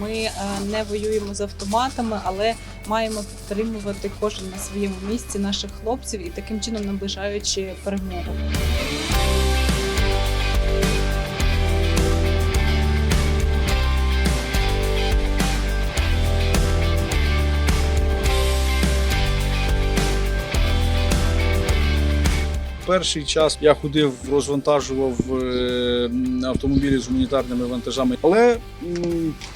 ми е, не воюємо з автоматами, але маємо підтримувати кожен на своєму місці наших хлопців і таким чином наближаючи перемогу. Перший час я ходив, розвантажував е, автомобілі з гуманітарними вантажами, але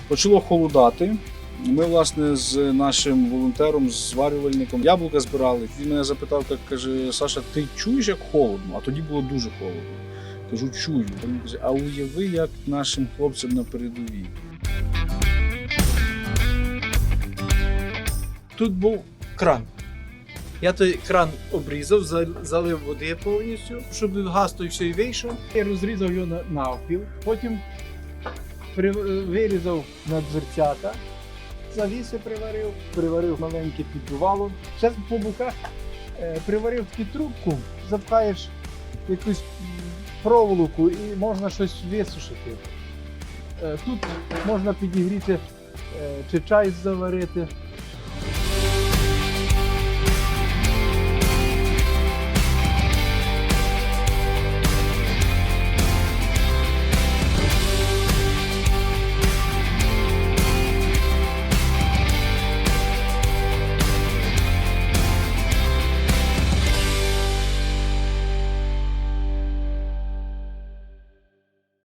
почало холодати. Ми, власне, з нашим волонтером, з зварювальником яблука збирали. Він мене запитав, як каже: Саша, ти чуєш, як холодно? А тоді було дуже холодно. Кажу, чую. Він каже, а уяви, як нашим хлопцям на передовій. Тут був кран. Я той кран обрізав, залив води повністю, щоб газ той все і вийшов. Я розрізав його навпіл, потім вирізав на дверцята, завіси приварив, приварив маленьке піддувало. Ще по боках е, приварив таку трубку, запхаєш якусь проволоку і можна щось висушити. Е, Тут можна підігріти е, чи чай заварити.